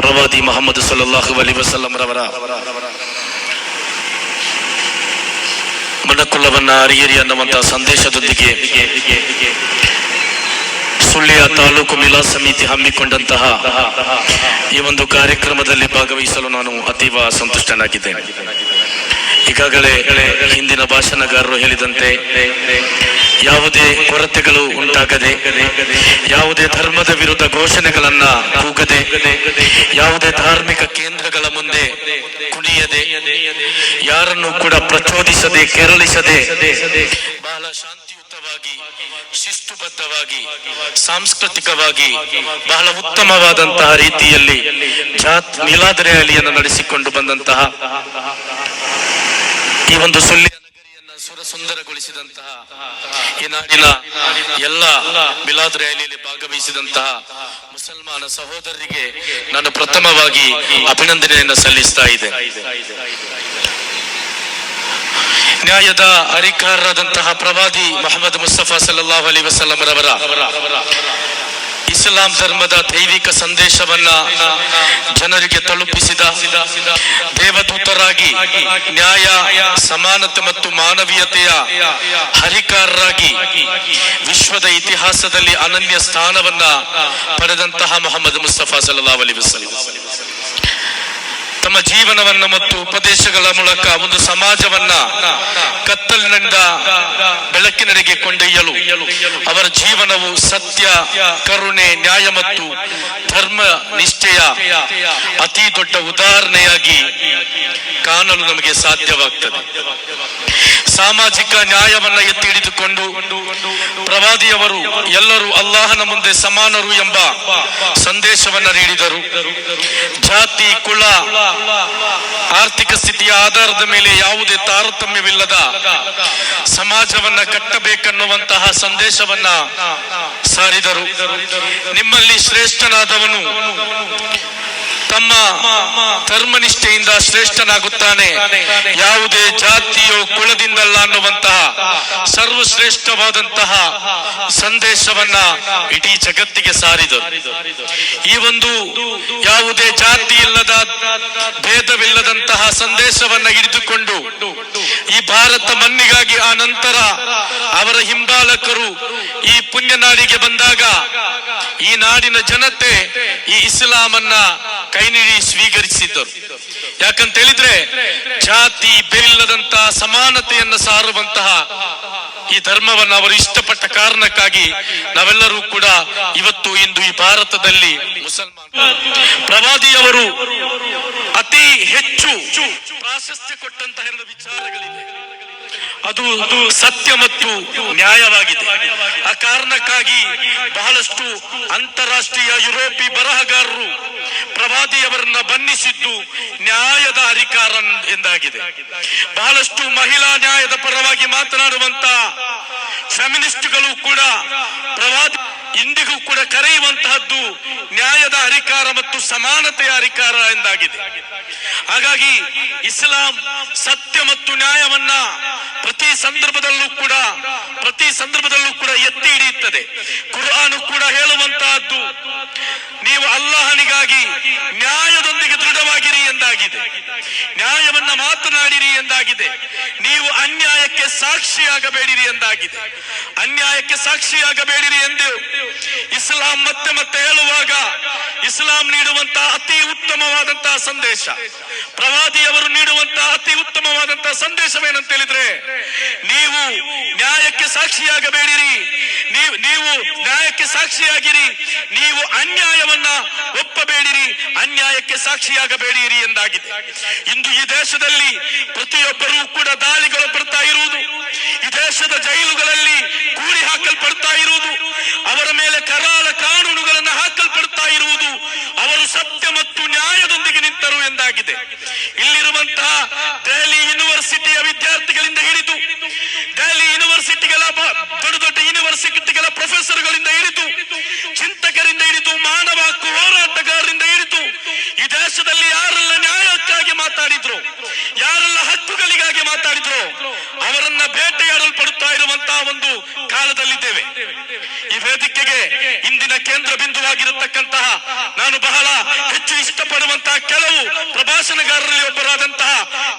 ಪ್ರವಾದಿ ಮೊಹಮ್ಮದ್ ಸಲ್ಲಾಹು ಅಲಿ ವಸಲ್ಲಂ ರವರ. ಮನಕುಲವನ್ನ ಅರಿಯರಿ ಅನ್ನುವಂತಹ ಸಂದೇಶದೊಂದಿಗೆ ಸುಳ್ಳಿಯ ತಾಲೂಕು ಮಿಲಾ ಸಮಿತಿ ಹಮ್ಮಿಕೊಂಡಂತಹ ಈ ಒಂದು ಕಾರ್ಯಕ್ರಮದಲ್ಲಿ ಭಾಗವಹಿಸಲು ನಾನು ಅತೀವ ಸಂತುಷ್ಟನಾಗಿದ್ದೇನೆ. ಈಗಾಗಲೇ ಹಿಂದಿನ ಭಾಷಣಗಾರರು ಹೇಳಿದಂತೆ ಯಾವುದೇ ಕೊರತೆಗಳು ಉಂಟಾಗದೆ, ಯಾವುದೇ ಧರ್ಮದ ವಿರುದ್ಧ ಘೋಷಣೆಗಳನ್ನ ಕೂಗದೆ, ಯಾವುದೇ ಧಾರ್ಮಿಕ ಕೇಂದ್ರಗಳ ಮುಂದೆ ಕುಣಿಯದೆ, ಯಾರನ್ನು ಕೂಡ ಪ್ರಚೋದಿಸದೆ, ಕೆರಳಿಸದೆ, ಬಹಳ ಶಾಂತಿಯುತವಾಗಿ, ಶಿಸ್ತುಬದ್ಧವಾಗಿ, ಸಾಂಸ್ಕೃತಿಕವಾಗಿ, ಬಹಳ ಉತ್ತಮವಾದಂತಹ ರೀತಿಯಲ್ಲಿ ಜಾತ್ ಮಿಲಾದ್ ರ್ಯಾಲಿಯನ್ನು ನಡೆಸಿಕೊಂಡು ಬಂದಂತಹ ಈ ಒಂದು ಸುಳ್ಳಿಯ ನಗರಿಯನ್ನ ಸುರಸುಂದರಗೊಳಿಸಿದಂತಹ ಈ ನಾಡಿನ ಎಲ್ಲ ಮಿಲಾದ್ ರ್ಯಾಲಿಯಲ್ಲಿ ಭಾಗವಹಿಸಿದಂತಹ ಮುಸಲ್ಮಾನ ಸಹೋದರರಿಗೆ ನಾನು ಪ್ರಥಮವಾಗಿ ಅಭಿನಂದನೆಯನ್ನು ಸಲ್ಲಿಸ್ತಾ ಇದೆ ನ್ಯಾಯದ ಅರಿಕಾರರಾದಂತಹ ಪ್ರವಾದಿ ಮೊಹಮ್ಮದ್ ಮುಸ್ತಫಾ ಸಲ್ಲಾಹು ಅಲಿ ವಸಲ್ಲಂ ರವರ ಇಸ್ಲಾಂ ಧರ್ಮದ ದೈವಿಕ ಸಂದೇಶವನ್ನ ಜನರಿಗೆ ತಲುಪಿಸಿದ ದೇವದೂತರಾಗಿ ನ್ಯಾಯ, ಸಮಾನತೆ ಮತ್ತು ಮಾನವೀಯತೆಯ ಹರಿಕಾರರಾಗಿ ವಿಶ್ವದ ಇತಿಹಾಸದಲ್ಲಿ ಅನನ್ಯ ಸ್ಥಾನವನ್ನ ಪಡೆದಂತಹ ಮೊಹಮ್ಮದ್ ಮುಸ್ತಫಾ ಸಲಹಾ ಅಲಿ ವಸಲ್ಲಂ. ತಮ್ಮ ಜೀವನವನ್ನ ಮತ್ತು ಉಪದೇಶಗಳ ಮೂಲಕ ಒಂದು ಸಮಾಜವನ್ನ ಕತ್ತಲಿನಿಂದ ಬೆಳಕಿನಡೆಗೆ ಕೊಂಡೊಯ್ಯಲು, ಅವರ ಜೀವನವು ಸತ್ಯ, ಕರುಣೆ, ನ್ಯಾಯ ಮತ್ತು ಧರ್ಮ ನಿಷ್ಠೆಯ ಅತಿ ದೊಡ್ಡ ಉದಾಹರಣೆಯಾಗಿ ಕಾಣಲು ನಮಗೆ ಸಾಧ್ಯವಾಗ್ತದೆ. ಸಾಮಾಜಿಕ ನ್ಯಾಯವನ್ನ ಎತ್ತಿ ಹಿಡಿದುಕೊಂಡು ಪ್ರವಾದಿಯವರು ಎಲ್ಲರೂ ಅಲ್ಲಾಹನ ಮುಂದೆ ಸಮಾನರು ಎಂಬ ಸಂದೇಶವನ್ನ ನೀಡಿದರು. ಜಾತಿ, ಕುಲ, ಆರ್ಥಿಕ ಸ್ಥಿತಿಯ ಆಧಾರದ ಮೇಲೆ ಯಾವುದೇ ತಾರತಮ್ಯವಿಲ್ಲದ ಸಮಾಜವನ್ನ ಕಟ್ಟಬೇಕನ್ನುವಂತಹ ಸಂದೇಶವನ್ನ ಸಾರಿದರು. ನಿಮ್ಮಲ್ಲಿ ಶ್ರೇಷ್ಠನಾದವನು ತಮ್ಮ ಧರ್ಮನಿಷ್ಠೆಯಿಂದ ಶ್ರೇಷ್ಠನಾಗುತ್ತಾನೆ. ಯಾವುದೇ ಜಾತಿಯೋ ಕುಲದಿಂದಲ್ಲ ಅನ್ನುವಂತಹ ಸರ್ವಶ್ರೇಷ್ಠವಾದಂತಹ ಸಂದೇಶವನ್ನ ಇಡೀ ಜಗತ್ತಿಗೆ ಸಾರಿದರು. ಈ ಒಂದು ಯಾವುದೇ ಜಾತಿ ಇಲ್ಲದ ಭೇದವಿಲ್ಲದಂತಹ ಸಂದೇಶವನ್ನ ಹಿಡಿದುಕೊಂಡು ಈ ಭಾರತ ಮಣ್ಣಿಗಾಗಿ ಆ ನಂತರ ಅವರ ಹಿಂಬಾಲಕರು ಈ ಪುಣ್ಯನಾಡಿಗೆ ಬಂದಾಗ ಈ ನಾಡಿನ ಜನತೆ ಈ ಇಸ್ಲಾಮನ್ನ ಕೈ ನೀಡಿ ಸ್ವೀಕರಿಸಿದ್ದರು. ಯಾಕಂತ ಹೇಳಿದ್ರೆ ಜಾತಿ ಬೇರಿಲ್ಲದಂತಹ ಸಮಾನತೆಯನ್ನ ಸಾರುವಂತಹ ಈ ಧರ್ಮವನ್ನು ಅವರು ಇಷ್ಟಪಟ್ಟ ಕಾರಣಕ್ಕಾಗಿ ನಾವೆಲ್ಲರೂ ಕೂಡ ಇವತ್ತು ಇಂದು ಈ ಭಾರತದಲ್ಲಿ ಮುಸಲ್ಮಾನ ಪ್ರವಾದಿಯವರು ಅತಿ ಹೆಚ್ಚು ಪ್ರಾಶಸ್ತ್ಯ ಕೊಟ್ಟಂತಹ ಎರಡು ವಿಚಾರಗಳಿವೆ. ಅದು ಅದು ಸತ್ಯ ಮತ್ತು ನ್ಯಾಯವಾಗಿದೆ. ಆ ಕಾರಣಕ್ಕಾಗಿ ಬಹಳಷ್ಟು ಅಂತಾರಾಷ್ಟ್ರೀಯ ಯುರೋಪಿ ಬರಹಗಾರರು ಪ್ರವಾದಿಯವರನ್ನ ಬಣ್ಣಿಸಿದ್ದು ನ್ಯಾಯದ ಅಧಿಕಾರ ಎಂದಾಗಿದೆ. ಬಹಳಷ್ಟು ಮಹಿಳಾ ನ್ಯಾಯದ ಪರವಾಗಿ ಮಾತನಾಡುವಂತ ಫೆಮಿನಿಸ್ಟ್ಗಳು ಕೂಡ ಪ್ರವಾದಿ ಇಂದಿಗೂ ಕೂಡ ಕರೆಯುವಂತಹದ್ದು ನ್ಯಾಯದ ಅಧಿಕಾರ ಮತ್ತು ಸಮಾನತೆಯ ಅಧಿಕಾರ ಎಂದಾಗಿದೆ. ಹಾಗಾಗಿ ಇಸ್ಲಾಂ ಸತ್ಯ ಮತ್ತು ನ್ಯಾಯವನ್ನ ಪ್ರತಿ ಸಂದರ್ಭದಲ್ಲೂ ಕೂಡ, ಪ್ರತಿ ಸಂದರ್ಭದಲ್ಲೂ ಕೂಡ ಎತ್ತಿ ಹಿಡಿಯುತ್ತದೆ. ಕುರಾನು ಕೂಡ ಹೇಳುವಂತಹದ್ದು, ನೀವು ಅಲ್ಲಾಹನಿಗಾಗಿ ನ್ಯಾಯದೊಂದಿಗೆ ದೃಢವಾಗಿರಿ ಎಂದಾಗಿದೆ. ನ್ಯಾಯವನ್ನ ಮಾತನಾಡಿರಿ ಎಂದಾಗಿದೆ. ನೀವು ಅನ್ಯಾಯಕ್ಕೆ ಸಾಕ್ಷಿಯಾಗಬೇಡಿರಿ ಎಂದಾಗಿದೆ. ಅನ್ಯಾಯಕ್ಕೆ ಸಾಕ್ಷಿಯಾಗಬೇಡಿರಿ ಎಂದು ಇಸ್ಲಾಂ ಮತ್ತೆ ಮತ್ತೆ ಹೇಳುವಾಗ ಇಸ್ಲಾಂ ನೀಡುವಂತಹ ಅತಿ ಉತ್ತಮವಾದಂತಹ ಸಂದೇಶ. ಪ್ರವಾದಿಯವರು ನೀಡುವಂತಹ ಅತಿ ಉತ್ತಮವಾದಂತಹ ಸಂದೇಶವೇನಂತ ಹೇಳಿದ್ರೆ ನೀವು ನ್ಯಾಯಕ್ಕೆ ಸಾಕ್ಷಿಯಾಗಬೇಡಿರಿ. ನೀವು ನೀವು ನ್ಯಾಯಕ್ಕೆ ಸಾಕ್ಷಿಯಾಗಿರಿ. ನೀವು ಅನ್ಯಾಯವನ್ನ ಒಪ್ಪಬೇಡಿರಿ. ಅನ್ಯಾಯಕ್ಕೆ ಸಾಕ್ಷಿಯಾಗಬೇಡಿರಿ ಎಂದಾಗಿದೆ. ಇಂದು ಈ ದೇಶದಲ್ಲಿ ಪ್ರತಿಯೊಬ್ಬರೂ ಕೂಡ ದಾಳಿಗಳು ಬರ್ತಾ ಇರುವುದು. ಈ ದೇಶದ ಜೈಲುಗಳಲ್ಲಿ ಕೂಡಿ ಹಾಕಲ್ಪಡ್ತಾ ಇರುವುದು. ಅವರ ಮೇಲೆ ಕರಾಳ ಕಾನೂನುಗಳನ್ನು ಹಾಕಲ್ಪಡ್ತಾ ಇರುವುದು. ಅವರು ಸತ್ಯ ಮತ್ತು ನ್ಯಾಯದೊಂದಿಗೆ ನಿಂತರು ಎಂದಾಗಿದೆ. ಇಲ್ಲಿರುವಂತಹ ದೆಹಲಿ ಯೂನಿವರ್ಸಿಟಿಯ ವಿದ್ಯಾರ್ಥಿಗಳಿಂದ ಹಿಡಿದು, ದೆಹಲಿ ಯೂನಿವರ್ಸಿಟಿಗಳ ದೊಡ್ಡ ದೊಡ್ಡ ಯೂನಿವರ್ಸಿಟಿಗಳ ಪ್ರೊಫೆಸರ್ಗಳಿಂದ ಹಿಡಿದು, ಚಿಂತಕರಿಂದ ಹಿಡಿದು, ಮಾನವ ಹಕ್ಕು ಹೋರಾಟಗಾರರಿಂದ ಹಿಡಿದು, ಈ ದೇಶದಲ್ಲಿ ಯಾರೆಲ್ಲ ನ್ಯಾಯಕ್ಕಾಗಿ ಮಾತಾಡಿದ್ರು, ಯಾರೆಲ್ಲ ಹಕ್ಕುಗಳಿಗಾಗಿ ಮಾತಾಡಿದ್ರು, ಅವರನ್ನ ಬೇಟೆಯಾಡಲ್ಪಡುತ್ತಾ ಇರುವಂತಹ ಒಂದು ಕಾಲದಲ್ಲಿದ್ದೇವೆ. ಈ ವೇದಿಕೆಗೆ ಇಂದಿನ ಕೇಂದ್ರ ಬಿಂದುವಾಗಿರತಕ್ಕಂತಹ ನಾನು ಬಹಳ ಹೆಚ್ಚು ಪಡುವಂತಹ ಕೆಲವು ಪ್ರಭಾಷಣಗಾರರಲ್ಲಿ ಒಬ್ಬರಾದಂತಹ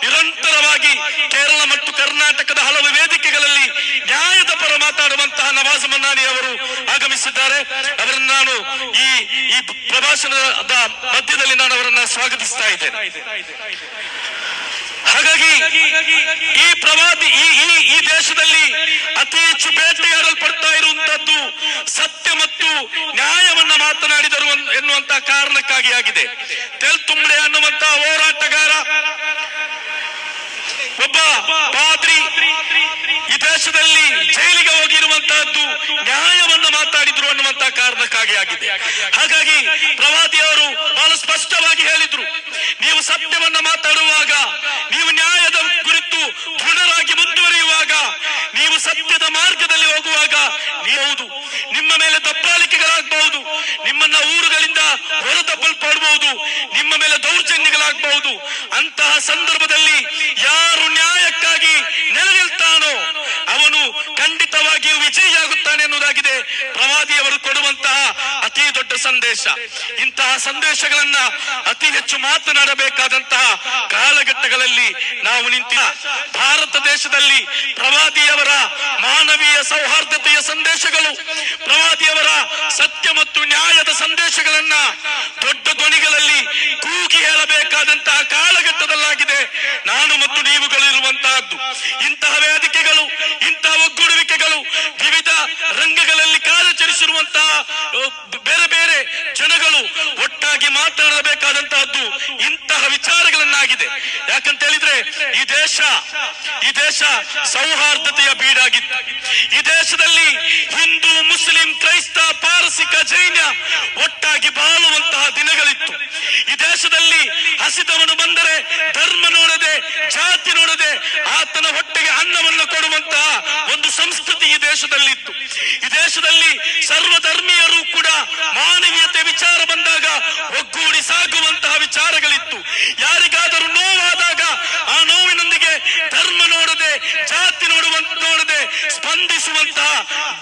ನಿರಂತರವಾಗಿ ಕೇರಳ ಮತ್ತು ಕರ್ನಾಟಕದ ಹಲವು ವೇದಿಕೆಗಳಲ್ಲಿ ನ್ಯಾಯದ ಪರ ಮಾತಾಡುವಂತಹ ನವಾಜ್ ಮನ್ನಾನಿ ಅವರು ಆಗಮಿಸಿದ್ದಾರೆ. ಅವರನ್ನು ನಾನು ಈ ಈ ಪ್ರಭಾಷಣದ ಮಧ್ಯದಲ್ಲಿ ನಾನು ಅವರನ್ನ ಸ್ವಾಗತಿಸ್ತಾ ಇದ್ದೇನೆ. ಹಾಗಾಗಿ ಈ ಪ್ರವಾದಿ ಈ ಈ ಈ ದೇಶದಲ್ಲಿ ಅತಿ ಹೆಚ್ಚು ಬೇಟೆಯಾಡಲ್ಪಡ್ತಾ ಇರುವಂತದ್ದು ಸತ್ಯ ಮತ್ತು ನ್ಯಾಯವನ್ನ ಮಾತನಾಡಿದರು ಎನ್ನುವಂತ ಕಾರಣಕ್ಕಾಗಿ ಆಗಿದೆ. ತೆಲ್ತುಂಬಡೆ ಅನ್ನುವಂತ ಹೋರಾಟಗಾರ ಒಬ್ಬ ಪಾದ್ರಿ ದೇಶದಲ್ಲಿ ಜೈಲಿಗೆ ಹೋಗಿರುವಂತಹದ್ದು ನ್ಯಾಯವನ್ನ ಮಾತಾಡಿದ್ರು ಅನ್ನುವಂತಹ ಕಾರಣಕ್ಕಾಗಿ ಆಗಿದೆ. ಹಾಗಾಗಿ ಪ್ರವಾದಿಯವರು ಬಹಳ ಸ್ಪಷ್ಟವಾಗಿ ಹೇಳಿದ್ರು, ನೀವು ಸತ್ಯವನ್ನ ಮಾತಾಡುವಾಗ, ನೀವು ನ್ಯಾಯದ ಕುರಿತು ದೃಢರಾಗಿ ಮುಂದುವರಿಯುವಾಗ, ನೀವು ಸತ್ಯದ ಮಾರ್ಗದಲ್ಲಿ ಹೋಗುವಾಗ, ನೀವು ನಿಮ್ಮ ಮೇಲೆ ದಬ್ಬಾಳಿಕೆಗಳಾಗಬಹುದು, ನಿಮ್ಮನ್ನ ಊರುಗಳಿಂದ ಹೊರತಪ್ಪಲ್ಪಡಬಹುದು, ನಿಮ್ಮ ಮೇಲೆ ದೌರ್ಜನ್ಯಗಳಾಗಬಹುದು. ಅಂತಹ ಸಂದರ್ಭದಲ್ಲಿ ಯಾರು ನ್ಯಾಯಕ್ಕಾಗಿ ಎನ್ನುವುದಾಗಿದೆ ಪ್ರವಾದಿಯವರು ಕೊಡುವಂತಹ ಅತಿ ದೊಡ್ಡ ಸಂದೇಶ. ಇಂತಹ ಸಂದೇಶಗಳನ್ನ ಅತಿ ಹೆಚ್ಚು ಮಾತನಾಡಬೇಕಾದಂತಹ ಕಾಲಘಟ್ಟಗಳಲ್ಲಿ ನಾವು ನಿಂತ ಭಾರತ ದೇಶದಲ್ಲಿ ಪ್ರವಾದಿಯವರ ಮಾನವೀಯ ಸೌಹಾರ್ದತೆಯ ಸಂದೇಶಗಳು, ಪ್ರವಾದಿಯವರ ಸತ್ಯ ಮತ್ತು ನ್ಯಾಯದ ಸಂದೇಶಗಳನ್ನ ದೊಡ್ಡ ಧ್ವನಿಗಳಲ್ಲಿ ಕೂಗಿ ಹೇಳಬೇಕಾದಂತಹ ಕಾಲಘಟ್ಟದಲ್ಲಾಗಿದೆ. ನಾನು ಮತ್ತು ನೀವುಗಳು ಇರುವಂತಹದ್ದು ಇಂತಹ ವೇದಿಕೆಗಳು ಅಹ್, ಬೇರೆ ಬೇರೆ ಜನಗಳು ಒಟ್ಟಾಗಿ ಮಾತನಾಡಬೇಕಾದಂತಹದ್ದು ಇಂತಹ ವಿಚಾರಗಳನ್ನಾಗಿದೆ. ಯಾಕಂತ ಹೇಳಿದ್ರೆ ಈ ದೇಶ ಈ ದೇಶ ಸೌಹಾರ್ದತೆಯ ಬೀಡಾಗಿತ್ತು. ಈ ದೇಶದಲ್ಲಿ ಹಿಂದೂ ಮುಸ್ಲಿಂ ಕ್ರೈಸ್ತ ಪಾರಸಿಕ ಜೈನ ಒಟ್ಟಾಗಿ ಬಾಳುವಂತಹ ದಿನಗಳಿತ್ತು. ಈ ದೇಶದಲ್ಲಿ ಹಸಿದವನು ಬಂದರೆ ಧರ್ಮ ನೋಡದೆ ಜಾತಿ ನೋಡದೆ ಆತನ ಹೊಟ್ಟೆಗೆ ಅನ್ನವನ್ನು ಕೊಡುವಂತಹ ಒಂದು ಸಂಸ್ಕೃತಿ ಈ ದೇಶದಲ್ಲಿತ್ತು ಈ ದೇಶದಲ್ಲಿ ಸರ್ವಧರ್ಮೀಯರು ಕೂಡ ಮಾನವೀಯತೆ ವಿಚಾರ ಬಂದಾಗ ಒಗ್ಗೂಡಿ ಸಾಗುವಂತಹ ವಿಚಾರಗಳಿತ್ತು ಯಾರಿಗಾದರೂ ನೋವಾದಾಗ ಆ ನೋವಿನೊಂದಿಗೆ ಧರ್ಮ ನೋಡದೆ ಜಾತಿ ನೋಡುವಂತ ನೋಡದೆ ಸ್ಪಂದಿಸುವಂತಹ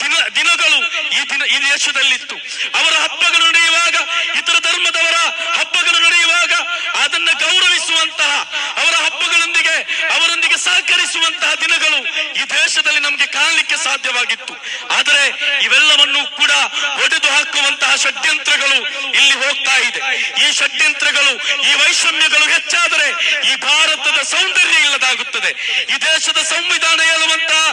ದಿನ ದಿನಗಳು ಈ ದಿನ ಈ ದೇಶದಲ್ಲಿತ್ತು ಅವರ ಹಬ್ಬಗಳು ನಡೆಯುವಾಗ ಇತರ ಧರ್ಮದವರ ಹಬ್ಬಗಳು ನಡೆಯುವಾಗ ಅದನ್ನ ಗೌರವಿಸುವಂತಹ ಅವರ ಹಬ್ಬಗಳೊಂದಿಗೆ ಅವರೊಂದಿಗೆ ಸಹಕರಿಸುವಂತಹ ದಿನಗಳು ಈ ದೇಶದಲ್ಲಿ ನಮಗೆ ಕಾಣಲಿಕ್ಕೆ ಸಾಧ್ಯವಾಗಿತ್ತು. ಆದರೆ ಇವೆಲ್ಲವನ್ನೂ ಕೂಡ ಒಡೆದು ಹಾಕುವಂತಹ ಷಡ್ಯಂತ್ರಗಳು ಇಲ್ಲಿ ಹೋಗ್ತಾ ಇದೆ. ಈ ಷಡ್ಯಂತ್ರಗಳು, ಈ ವೈಷಮ್ಯಗಳು ಹೆಚ್ಚಾದರೆ ಈ ಭಾರತದ ಸೌಂದರ್ಯ ಇಲ್ಲದಾಗುತ್ತದೆ. ಈ ದೇಶದ ಸಂವಿಧಾನ ಹೇಳುವಂತಹ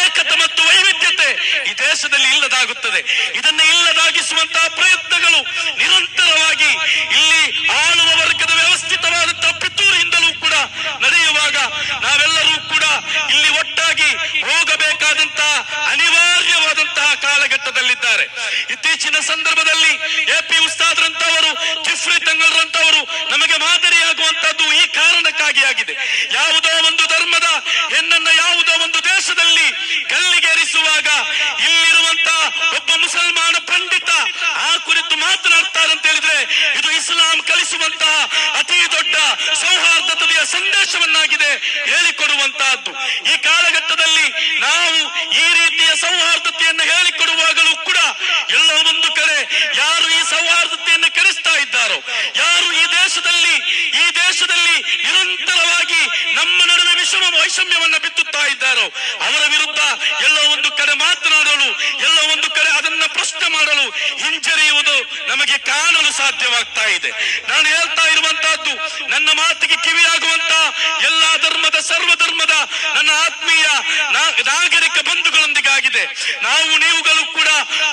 ಏಕತೆ ಮತ್ತು ವೈವಿಧ್ಯತೆ ಈ ದೇಶದಲ್ಲಿ ಇಲ್ಲದಾಗುತ್ತದೆ. ಇದನ್ನ ಇಲ್ಲದಾಗಿಸುವಂತಹ ಪ್ರಯತ್ನಗಳು ನಿರಂತರವಾಗಿ ಇಲ್ಲಿ ಆಳುವ ವರ್ಗದ ವ್ಯವಸ್ಥಿತವಾದಂತಹ ಪಿತೂರಿಯಿಂದಲೂ ಕೂಡ ನಡೆಯುವಾಗ ನಾವೆಲ್ಲರೂ ಕೂಡ ಇಲ್ಲಿ ಒಟ್ಟಾಗಿ ಹೋಗಬೇಕಾದಂತಹ ಅನಿವಾರ್ಯವಾದಂತಹ ಕಾಲಘಟ್ಟದಲ್ಲಿದ್ದಾರೆ ಇತ್ತೀಚಿನ ಸಂದರ್ಭದಲ್ಲಿ ಎಪಿ ಉಸ್ತಾದ್ರಂತವರು ಜಿಫ್ರಿ ತಂಗಲ್ರಂತವರು ನಮಗೆ ಮಾದರಿಯಾಗುವಂತದ್ದು ಈ ಕಾರಣಕ್ಕಾಗಿ ಆಗಿದೆ ಯಾವುದೋ ಒಂದು ಧರ್ಮದ ಹೆಣ್ಣನ್ನ ಯಾವುದೋ ಒಂದು ದೇಶದಲ್ಲಿ ಗಲ್ಲಿಗೇರಿಸುವಾಗ ಇಲ್ಲಿರುವಂತಹ ಒಬ್ಬ ಮುಸಲ್ಮಾನ ಪಂಡಿತ ಆ ಕುರಿತು ಮಾತನಾಡ್ತಾರೆ ಅಂತ ಹೇಳಿದ್ರೆ ಇದು ಇಸ್ಲಾಂ ಕಲಿಸುವಂತಹ ಅತಿ ದೊಡ್ಡ ಸೌಹಾರ್ದತೆಯ ಸಂದೇಶವನ್ನಾಗಿದೆ ಹೇಳಿಕೊಡುವಂತಹದ್ದು ಈ ಕಾಲಘಟ್ಟದಲ್ಲಿ ನಾವು ಈ ರೀತಿಯ ಸೌಹಾರ್ದತೆಯನ್ನು ಹೇಳಿಕೊಡುವಾಗಲೂ ಕೂಡ ಎಲ್ಲ ಒಂದು ಕಡೆ ಯಾರು ಈ ಸೌಹಾರ್ದತೆಯನ್ನು ಕೆಡಿಸ್ತಾ ಇದ್ದಾರೋ, ಯಾರು ಈ ದೇಶದಲ್ಲಿ ಈ ದೇಶದಲ್ಲಿ ನಿರಂತರವಾಗಿ ನಮ್ಮ ನಡುವೆ ವಿಷಮ ವೈಷಮ್ಯವನ್ನು ಬಿತ್ತುತ್ತಾ ಇದ್ದಾರೋ, ಅವರ ವಿರುದ್ಧ ಎಲ್ಲ ಒಂದು ಕಡೆ ಮಾತನಾಡಲು, ಎಲ್ಲ ಒಂದು ಕಡೆ ಅದನ್ನ ಪ್ರಶ್ನೆ ಮಾಡಲು ಹಿಂಜರಿಯುವುದು ನಮಗೆ ಕಾಣಲು ಸಾಧ್ಯವಾಗ್ತಾ ಇದೆ. ನಾನು ಹೇಳ್ತಾ ಇರುವಂತಹದ್ದು, ನನ್ನ ಮಾತಿಗೆ ಕಿವಿಯಾಗುವಂತ ಎಲ್ಲಾ ಧರ್ಮದ ಸರ್ವ ಧರ್ಮದ ನನ್ನ ಆತ್ಮೀಯ ನಾ- ನಾಗರಿಕ ಬಂಧುಗಳೊಂದಿಗಾಗಿದೆ ನಾವು ನೀವುಗಳು ಕೂಡ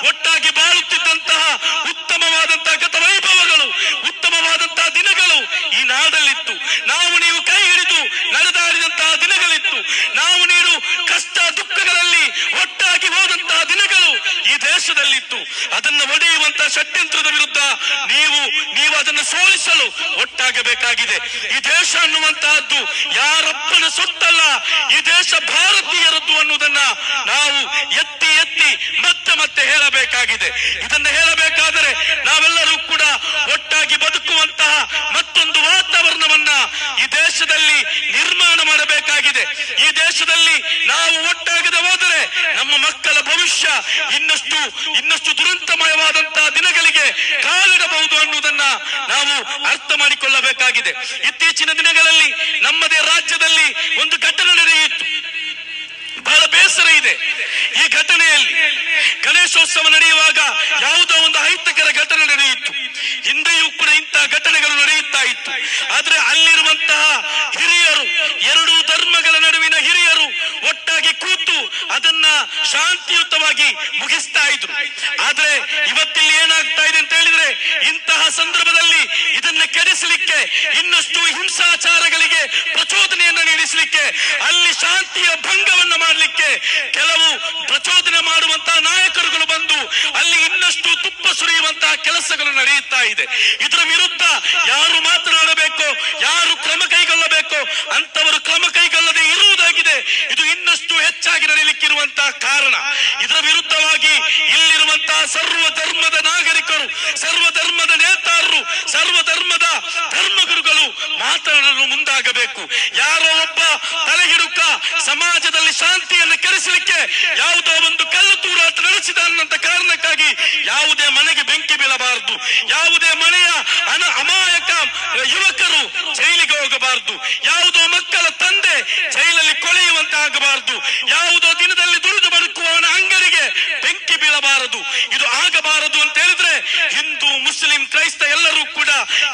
ಒಟ್ಟಾಗಿ ಬಾಳುತ್ತಿದ್ದಂತಹ ಉತ್ತಮವಾದಂತಹ ಗತ ವೈಭವಗಳು ಉತ್ತಮವಾದಂತಹ ದಿನಗಳು ಈ ನಾಡಲ್ಲಿತ್ತು. ನಾವು ನೀವು ಕೈ ಹಿಡಿದು ನಡೆದಾಡಿದಂತಹ ದಿನಗಳಿತ್ತು. ನಾವು ನೀನು ಕಷ್ಟ ದುಃಖಗಳಲ್ಲಿ ಒಟ್ಟಾಗಿ ಹೋದಂತಹ ದಿನಗಳು ಈ ದೇಶದಲ್ಲಿತ್ತು. ಅದನ್ನು ಒಡೆಯುವಂತಹ ಷಡ್ಯಂತ್ರದ ವಿರುದ್ಧ ನೀವು ನೀವು ಅದನ್ನು ಸೋಲಿಸಲು ಒಟ್ಟಾಗಬೇಕಾಗಿದೆ. ಈ ದೇಶ ಅನ್ನುವಂತಹದ್ದು ಯಾರಪ್ಪನ ಸೊತ್ತಲ್ಲ ಈ ದೇಶ ಭಾರತೀಯರದ್ದು ಅನ್ನುವುದನ್ನ ನಾವು ಎತ್ತಿ ಎತ್ತಿ ಮತ್ತೆ ಮತ್ತೆ ಹೇಳಬೇಕಾಗಿದೆ. ಇದನ್ನ ಹೇಳಬೇಕಾದರೆ ನಾವೆಲ್ಲರೂ ಕೂಡ ಒಟ್ಟಾಗಿ ಬದುಕುವಂತಹ ಮತ್ತೊಂದು ವಾತಾವರಣವನ್ನ ಈ ದೇಶದಲ್ಲಿ ನಿರ್ಮಾಣ ಮಾಡಬೇಕಾಗಿದೆ. ಈ ದೇಶದಲ್ಲಿ ನಾವು ಒಟ್ಟಾಗದೆ ಹೋದರೆ ನಮ್ಮ ಮಕ್ಕಳ ಭವಿಷ್ಯ ಇನ್ನಷ್ಟು ಇನ್ನಷ್ಟು ದುರಂತಮಯವಾದಂತಹ ದಿನಗಳಿಗೆ ಕಾಲಿಡಬಹುದು ಅನ್ನುವುದನ್ನ ನಾವು ಅರ್ಥ ಮಾಡಿಕೊಳ್ಳಬೇಕಾಗಿದೆ. ಇತ್ತೀಚಿನ ದಿನಗಳಲ್ಲಿ ನಮ್ಮದೇ ರಾಜ್ಯದಲ್ಲಿ ಒಂದು ಘಟನೆ ನಡೆಯಿತು. ಬಹಳ ಬೇಸರ ಇದೆ. ಈ ಘಟನೆಯಲ್ಲಿ ಗಣೇಶೋತ್ಸವ ನಡೆಯುವಾಗ ಯಾವುದೋ ಒಂದು ಅಹಿತಕರ ಘಟನೆ ನಡೆಯಿತು. ಹಿಂದೆಯೂ ಕೂಡ ಇಂತಹ ಘಟನೆಗಳು ನಡೆಯುತ್ತಾ ಇತ್ತು. ಆದ್ರೆ ಅಲ್ಲಿರುವಂತಹ ಹಿರಿಯರು ಎರಡೂ ಧರ್ಮಗಳ ನಡುವಿನ ಹಿರಿಯರು ಒಟ್ಟಾಗಿ ಕೂತು ಅದನ್ನ ಶಾಂತಿಯುತವಾಗಿ ಮುಗಿಸ್ತಾ ಇದ್ರು ಆದ್ರೆ ಇವತ್ತಿಲ್ಲಿ ಏನಾಗ್ತಾ ಇದೆ ಅಂತ ಹೇಳಿದ್ರೆ ಇಂತಹ ಸಂದರ್ಭದಲ್ಲಿ ಇದನ್ನ ಕೆಡಿಸಲಿಕ್ಕೆ ಇನ್ನಷ್ಟು ಹಿಂಸಾಚಾರಗಳಿಗೆ ಪ್ರಚೋದನೆಯನ್ನ ನೀಡಿಸಲಿಕ್ಕೆ ಅಲ್ಲಿ ಶಾಂತಿಯ ಭಂಗವನ್ನ ಮಾಡಲಿಕ್ಕೆ ಕೆಲವು ಪ್ರಚೋದನೆ ಮಾಡುವಂತಹ ನಾಯಕರುಗಳು ಬಂದು ಅಲ್ಲಿ ಇನ್ನಷ್ಟು ತುಪ್ಪ ಸುರಿಯುವಂತಹ ಕೆಲಸಗಳು ನಡೆಯುತ್ತಾ ಇದೆ. ಇದರ ವಿರುದ್ಧ ಯಾರು ಮಾತನಾಡಬೇಕು, ಯಾರು ಕ್ರಮ ಕೈಗೊಳ್ಳಬೇಕು ಅಂತವರು ಕ್ರಮ ಕೈಗೊಳ್ಳದೆ ಇರುವುದಾಗಿದೆ. ಇದು ಇನ್ನಷ್ಟು ಹೆಚ್ಚಾಗಿ ನಡೆಯಲಿಕ್ಕಿರುವಂತಹ ಕಾರಣ. ಇದರ ವಿರುದ್ಧವಾಗಿ ಇಲ್ಲಿರುವಂತಹ ಸರ್ವ ಧರ್ಮದ ನಾಗರಿಕರು, ಸರ್ವ ಧರ್ಮದ ನೇತಾರರು ಸರ್ವ ಧರ್ಮದ ಧರ್ಮಗುರುಗಳು ಮಾತನಾಡಲು ಮುಂದಾಗಬೇಕು ಯಾರೋ ಒಬ್ಬ ತಲೆಹಿಡುಕ ಸಮಾಜದಲ್ಲಿ ಶಾಂತಿಯನ್ನು ಕೆಡಿಸಲಿಕ್ಕೆ ಯಾವುದೋ ಒಂದು ಕಲ್ಲು ತೂರಾಟ ನಡೆಸಿದ ಅನ್ನಂತ ಕಾರಣಕ್ಕಾಗಿ ಯಾವುದೇ ಮನೆಗೆ ಬೆಂಕಿ ಬೀಳಬಾರದು ಯಾವುದೇ ಮನೆಯ ಅನ ಅಮಾಯಕ ಯುವಕರು ಜೈಲಿಗೆ ಹೋಗಬಾರದು ಯಾವುದೋ ಮಕ್ಕಳ ತಂದೆ ಜೈಲಲ್ಲಿ ಕೊಳೆಯುವಂತಾಗಬಾರದು ಯಾವುದೋ ದಿನದಲ್ಲಿ ದುಡಿದು ಬದುಕುವವನ ಅಂಗಡಿಗೆ ಬೆಂಕಿ ಬೀಳಬಾರದು ಇದು ಆಗಬಾರದು ಅಂತ ಹೇಳಿದ್ರೆ ಹಿಂದೂ ಮುಸ್ಲಿಂ ಕ್ರೈಸ್ತ ಎಲ್ಲರೂ ಕೂಡ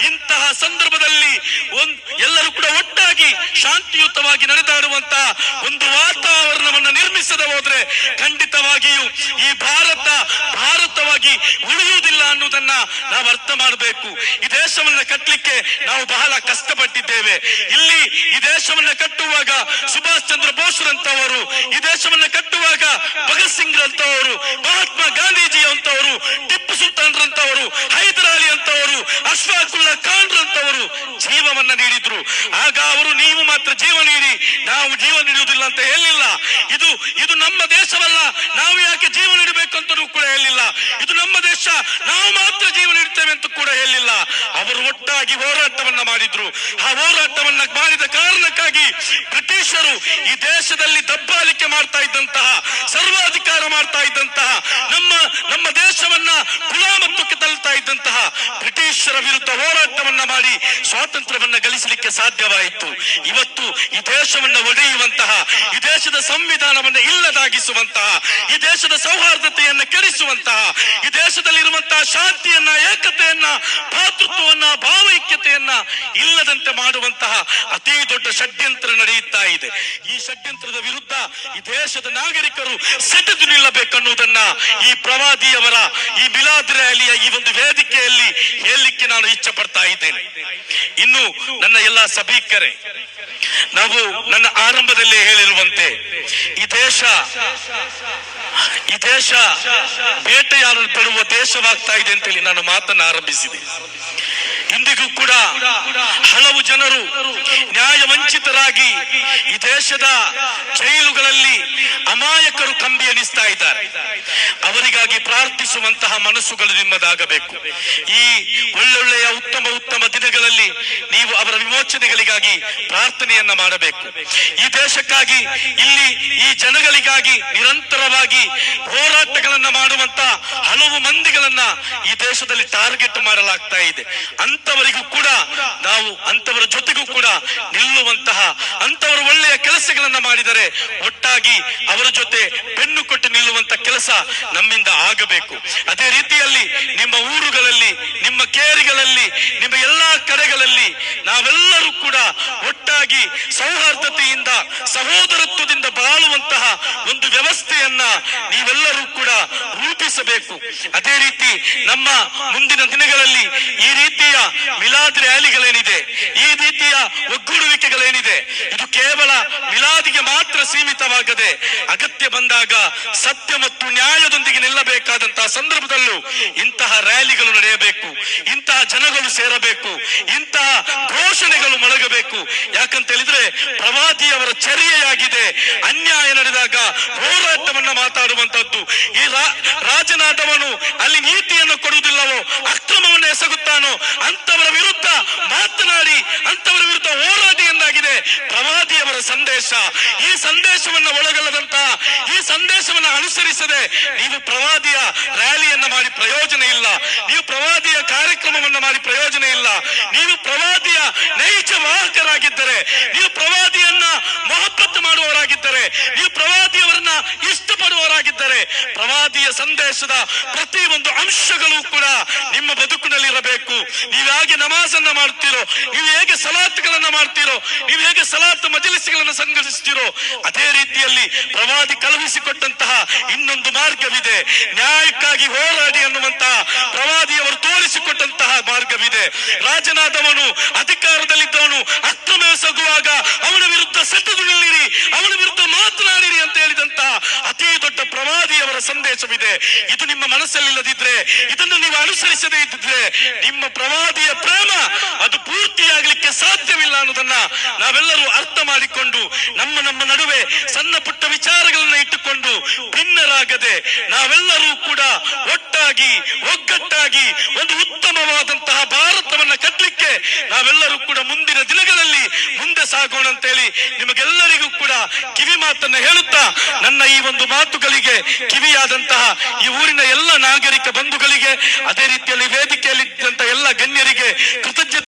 ಇಂತಹ ಸಂದರ್ಭದಲ್ಲಿ ಒಂದ್ ಎಲ್ಲರೂ ಕೂಡ ಒಟ್ಟಾಗಿ ಶಾಂತಿಯುತವಾಗಿ ನಡೆದಾಡುವಂತಹ ಒಂದು ವಾತಾವರಣವನ್ನು ನಿರ್ಮಿಸದೆ ಹೋದ್ರೆ ಖಂಡಿತವಾಗಿಯೂ ಈ ಭಾರತ ಭಾರತವಾಗಿ ಅನ್ನುವುದನ್ನ ನಾವು ಅರ್ಥ ಮಾಡಬೇಕು. ಈ ದೇಶವನ್ನ ಕಟ್ಟಲಿಕ್ಕೆ ನಾವು ಬಹಳ ಕಷ್ಟಪಟ್ಟಿದ್ದೇವೆ. ಇಲ್ಲಿ ಈ ದೇಶವನ್ನ ಕಟ್ಟುವಾಗ ಸುಭಾಷ್ ಚಂದ್ರ ಬೋಸ್ರಂತವರು ಈ ದೇಶವನ್ನ ಕಟ್ಟುವಾಗ ಭಗತ್ ಸಿಂಗ್ ರಂತವರು ಮಹಾತ್ಮ ಗಾಂಧೀಜಿ ಅಂತವರು ಟಿಪ್ಪು ಸುಲ್ತಾನ್ ರಂತವರು ಹೈದರ್ ಅಲಿ ಅಂತವರು ಅಶ್ವಾಕುಲ್ಲಾ ಖಾನ್ ರಂತವರು ಜೀವವನ್ನ ನೀಡಿದ್ರು. ಆಗ ಅವರು ನೀವು ಮಾತ್ರ ಜೀವ ನೀಡಿ, ನಾವು ಜೀವ ನೀಡುವುದಿಲ್ಲ ಅಂತ ಹೇಳಿಲ್ಲ. ಇದು ಇದು ನಮ್ಮ ದೇಶವಲ್ಲ, ನಾವು ಯಾಕೆ ಜೀವ ನೀಡಬೇಕು ಅಂತಲೂ ಕೂಡ ಹೇಳಿಲ್ಲ. ಇದು ನಮ್ಮ ದೇಶ, ನಾವು ಮಾತ್ರ ಜೀವ ನೀಡ್ತೇವೆ ಅಂತ ಕೂಡ ಹೇಳಿಲ್ಲ ಅವರು ಒಟ್ಟಾಗಿ ಹೋರಾಟವನ್ನ ಮಾಡಿದ್ರು. ಆ ಹೋರಾಟವನ್ನ ಮಾಡಿದ ಕಾರಣಕ್ಕಾಗಿ ಬ್ರಿಟಿಷರು ಈ ದೇಶದಲ್ಲಿ ದಬ್ಬಾಳಿಕೆ ಮಾಡ್ತಾ ಇದ್ದಂತಹ, ಸರ್ವಾಧಿಕಾರ ಮಾಡ್ತಾ ಇದ್ದಂತಹ, ನಮ್ಮ ನಮ್ಮ ದೇಶವನ್ನ ಗುಲಾಮತ್ವಕ್ಕೆ ತಳ್ತಾ ಇದ್ದಂತಹ ಬ್ರಿಟಿಷರ ವಿರುದ್ಧ ಹೋರಾಟವನ್ನ ಮಾಡಿ ಸ್ವಾತಂತ್ರ್ಯವನ್ನ ಗಳಿಸಲಿಕ್ಕೆ ಸಾಧ್ಯವಾಯಿತು. ಇವತ್ತು ಈ ದೇಶವನ್ನ ಒಡೆಯುವಂತಹ, ಈ ದೇಶದ ಸಂವಿಧಾನವನ್ನ ಇಲ್ಲದಾಗಿಸುವಂತಹ, ಈ ದೇಶದ ಸೌಹಾರ್ದತೆಯನ್ನ ಕೆಡಿಸುವಂತಹ, ಈ ದೇಶದಲ್ಲಿರುವಂತಹ ಶಾಂತಿಯನ್ನ, ಏಕತೆಯನ್ನ, ಭಾತೃತ್ವವನ್ನ ಭಾವೈಕ್ಯತೆಯನ್ನ ಇಲ್ಲದಂತೆ ಮಾಡುವಂತಹ ಅತಿ ದೊಡ್ಡ ಷಡ್ಯಂತ್ರ ನಡೆಯುತ್ತಾ ಇದೆ. ಈ ಷಡ್ಯಂತ್ರದ ವಿರುದ್ಧ ಈ ದೇಶದ ನಾಗರಿಕರು ಸೆಟೆದು ನಿಲ್ಲಬೇಕನ್ನುವುದನ್ನ ಈ ಪ್ರವಾದಿಯವರ, ಈ ಮಿಲಾದ್ ರ್ಯಾಲಿಯ ಈ ಒಂದು ವೇದಿಕೆಯಲ್ಲಿ ಹೇಳಲಿಕ್ಕೆ ನಾನು ಇಚ್ಛೆ ಪಡ್ತಾ ಇದ್ದೇನೆ. ಇನ್ನು ನನ್ನ ಎಲ್ಲ ಸಭಿಕರೇ, ನಾವು ನನ್ನ ಆರಂಭದಲ್ಲಿ ಹೇಳಿರುವಂತೆ, ಈ ದೇಶ ಈ ದೇಶ ಬೇಟೆಯಾಡಲ್ಪಡುವ ದೇಶವಾಗ್ತಾ ಇದೆ ಅಂತೇಳಿ ನಾನು ಮಾತನ್ನ ಆರಂಭಿಸಿದೆ. ಇಂದಿಗೂ ಕೂಡ ಹಲವು ಜನರು ನ್ಯಾಯ ವಂಚಿತರಾಗಿ ಈ ದೇಶದ ಜೈಲುಗಳಲ್ಲಿ ಅಮಾಯಕರು ಕಂಬಿ ಎಣಿಸ್ತಾ ಇದ್ದಾರೆ. ಅವರಿಗಾಗಿ ಪ್ರಾರ್ಥಿಸುವಂತಹ ಮನಸ್ಸುಗಳು ನಿಮ್ಮದಾಗಬೇಕು. ಈ ಒಳ್ಳೊಳ್ಳೆಯ ಉತ್ತಮ ಉತ್ತಮ ದಿನಗಳಲ್ಲಿ ನೀವು ಅವರ ವಿಮೋಚನೆಗಳಿಗಾಗಿ ಪ್ರಾರ್ಥನೆಯನ್ನ ಮಾಡಬೇಕು. ಈ ದೇಶಕ್ಕಾಗಿ, ಇಲ್ಲಿ ಈ ಜನಗಳಿಗಾಗಿ ನಿರಂತರವಾಗಿ ಹೋರಾಟಗಳನ್ನ ಮಾಡುವಂತ ಹಲವು ಮಂದಿಗಳನ್ನ ಈ ದೇಶದಲ್ಲಿ ಟಾರ್ಗೆಟ್ ಮಾಡಲಾಗ್ತಾ ಇದೆ. ಅಂತವರಿಗೂ ಕೂಡ ನಾವು ಅಂತವರ ಜೊತೆಗೂ ಕೂಡ ನಿಲ್ಲುವಂತಹ ಅಂತವರು ಒಳ್ಳೆಯ ಕೆಲಸಗಳನ್ನ ಮಾಡಿದರೆ ಒಟ್ಟಾಗಿ ಅವರ ಜೊತೆ ಬೆನ್ನು ಕೊಟ್ಟು ನಿಲ್ಲುವಂತ ಕೆಲಸ ನಮ್ಮಿಂದ ಆಗಬೇಕು. ಅದೇ ರೀತಿಯಲ್ಲಿ ನಿಮ್ಮ ಊರುಗಳಲ್ಲಿ, ನಿಮ್ಮ ಕೇರಿಗಳಲ್ಲಿ, ನಿಮ್ಮ ಎಲ್ಲಾ ಕಡೆಗಳಲ್ಲಿ ನಾವೆಲ್ಲರೂ ಕೂಡ ಒಟ್ಟಾಗಿ ಸೌಹಾರ್ದತೆಯಿಂದ, ಸಹೋದರತ್ವದಿಂದ ಬಾಳುವಂತಹ ಒಂದು ವ್ಯವಸ್ಥೆಯನ್ನ ನೀವೆಲ್ಲರೂ ಕೂಡ ರೂಪಿಸಬೇಕು. ಅದೇ ರೀತಿ ನಮ್ಮ ಮುಂದಿನ ದಿನಗಳಲ್ಲಿ ಈ ರೀತಿಯ ಮಿಲಾದ್ ರ್ಯಾಲಿಗಳೇನಿದೆ, ಈ ರೀತಿಯ ಒಗ್ಗೂಡುವಿಕೆಗಳೇನಿದೆ, ಇದು ಕೇವಲ ಮಿಲಾದಿಗೆ ಮಾತ್ರ ಸೀಮಿತವಾಗದೆ ಅಗತ್ಯ ಬಂದಾಗ ಸತ್ಯ ಮತ್ತು ನ್ಯಾಯದೊಂದಿಗೆ ನಿಲ್ಲಬೇಕಾದಂತಹ ಸಂದರ್ಭದಲ್ಲೂ ಇಂತಹ ರ್ಯಾಲಿಗಳು ನಡೆಯಬೇಕು, ಇಂತಹ ಜನಗಳು ಸೇರಬೇಕು, ಇಂತಹ ಘೋಷಣೆಗಳು ಮೊಳಗಬೇಕು. ಯಾಕಂತ ಹೇಳಿದ್ರೆ ಪ್ರವಾದಿಯವರ ಚರ್ಯೆಯಾಗಿದೆ, ಅನ್ಯಾಯ ನಡೆದಾಗ ಹೋರಾಟವನ್ನ ಮಾತಾಡುವಂತದ್ದು ಈ ರಾಜನಾದವನು ಅಲ್ಲಿ ನೀತಿಯನ್ನು ಕೊಡುವುದಿಲ್ಲವೋ, ಅಕ್ರಮವನ್ನು ಎಸಗುತ್ತಾನೋ ಅಂತವರ ವಿರುದ್ಧ ಮಾತನಾಡಿ, ಅಂತವರ ವಿರುದ್ಧ ಹೋರಾಡಿ ಎಂದಾಗಿದೆ ಪ್ರವಾದಿಯವರ ಸಂದೇಶ. ಈ ಸಂದೇಶವನ್ನು ಒಳಗೊಳ್ಳದಂತಹ ಈ ಸಂದೇಶವನ್ನು ಅನುಸರಿಸದೆ ನೀವು ಪ್ರವಾದಿಯ ರ್ಯಾಲಿಯನ್ನ ಮಾಡಿ ಪ್ರಯೋಜನ ಇಲ್ಲ. ನೀವು ಪ್ರವಾದಿಯ ಕಾರ್ಯಕ್ರಮವನ್ನ ಮಾಡಿ ಪ್ರಯೋಜನ ಇಲ್ಲ. ನೀವು ಪ್ರವಾದಿಯ ನೈಜ ವಾಹಕರಾಗಿದ್ದರೆ ನೀವು ಪ್ರವಾದಿಯನ್ನ ಮೊಹಬ್ಬತ್ ಮಾಡುವವರಾಗಿದ್ದರೆ, ನೀವು ಪ್ರವಾದಿಯವರನ್ನ ಇಷ್ಟಪಡುವವರಾಗಿದ್ದರೆ, ಪ್ರವಾದಿಯ ಸಂದೇಶದ ಪ್ರತಿ ಒಂದು ಅಂಶಗಳು ಕೂಡ ನಿಮ್ಮ ಬದುಕಿನಲ್ಲಿ ಇರಬೇಕು ನೀವು ಹೇಗೆ ನಮಾಜನ್ನ ಮಾಡ್ತೀರೋ ನೀವು ಹೇಗೆ ಸಲಾತ್ಗಳನ್ನ ಮಾಡ್ತೀರೋ ನೀವು ಹೇಗೆ ಸಲಾತ್ ಮಜಲಿಸ್ಗಳನ್ನ ಸಂಘಟಿಸ್ತೀರೋ, ಅದೇ ರೀತಿಯಲ್ಲಿ ಪ್ರವಾದಿ ಕಳುಹಿಸಿಕೊಟ್ಟಂತಹ ಇನ್ನೊಂದು ಮಾರ್ಗವಿದೆ. ನ್ಯಾಯಕ್ಕಾಗಿ ಹೋರಾಡಿ ಅನ್ನುವಂತಹ ಪ್ರವಾದಿಯವರು ತೋರಿಸಿಕೊಟ್ಟಂತಹ ಮಾರ್ಗವಿದೆ. ರಾಜನಾದವನು ಅಧಿಕಾರದಲ್ಲಿದ್ದವನು ಅಕ್ರಮ ಎಸಗುವಾಗ ಅವನ ವಿರುದ್ಧ ಸೆಟೆದು ನಿಲ್ಲಿರಿ, ಅವನ ವಿರುದ್ಧ ಮಾತನಾಡಿರಿ ಅಂತ ಹೇಳಿದಂತ ಅತಿ ದೊಡ್ಡ ಪ್ರವಾದಿಯವರ ಸಂದೇಶವಿದೆ. ಇದು ನಿಮ್ಮ ಮನಸ್ಸಲ್ಲಿಲ್ಲದಿದ್ರೆ, ಇದನ್ನು ನೀವು ಅನುಸರಿಸದೇ ಇದ್ದಿದ್ರೆ ನಿಮ್ಮ ಪ್ರವಾದಿಯ ಪ್ರೇಮ ಪೂರ್ತಿಯಾಗಲಿಕ್ಕೆ ಸಾಧ್ಯವಿಲ್ಲ ಅನ್ನೋದನ್ನ ನಾವೆಲ್ಲರೂ ಅರ್ಥ ಮಾಡಿಕೊಂಡು ನಮ್ಮ ನಮ್ಮ ನಡುವೆ ಸಣ್ಣ ಪುಟ್ಟ ವಿಚಾರಗಳನ್ನ ಇಟ್ಟುಕೊಂಡು ಭಿನ್ನರಾಗದೆ ನಾವೆಲ್ಲರೂ ಕೂಡ ಒಟ್ಟಾಗಿ, ಒಗ್ಗಟ್ಟಾಗಿ ಒಂದು ಉತ್ತಮವಾದಂತಹ ಭಾರತವನ್ನ ಕಟ್ಟಲಿಕ್ಕೆ ನಾವೆಲ್ಲರೂ ಕೂಡ ಮುಂದಿನ ದಿನಗಳಲ್ಲಿ ಮುಂದೆ ಸಾಗೋಣ ಅಂತ ಹೇಳಿ ನಿಮಗೆಲ್ಲರಿಗೂ ಕೂಡ ಕಿವಿ ಮಾತನ್ನ ಹೇಳುತ್ತಾ ನನ್ನ ಈ ಒಂದು ಮಾತುಗಳಿಗೆ ಕಿವಿಯಾದಂತಹ ಈ ಊರಿನ ಎಲ್ಲ ನಾಗರಿಕ ಬಂಧುಗಳಿಗೆ, ಅದೇ ರೀತಿಯಲ್ಲಿ ವೇದಿಕೆಯಲ್ಲಿ ಎಲ್ಲ ಗಣ್ಯರಿಗೆ ಕೃತಜ್ಞತೆ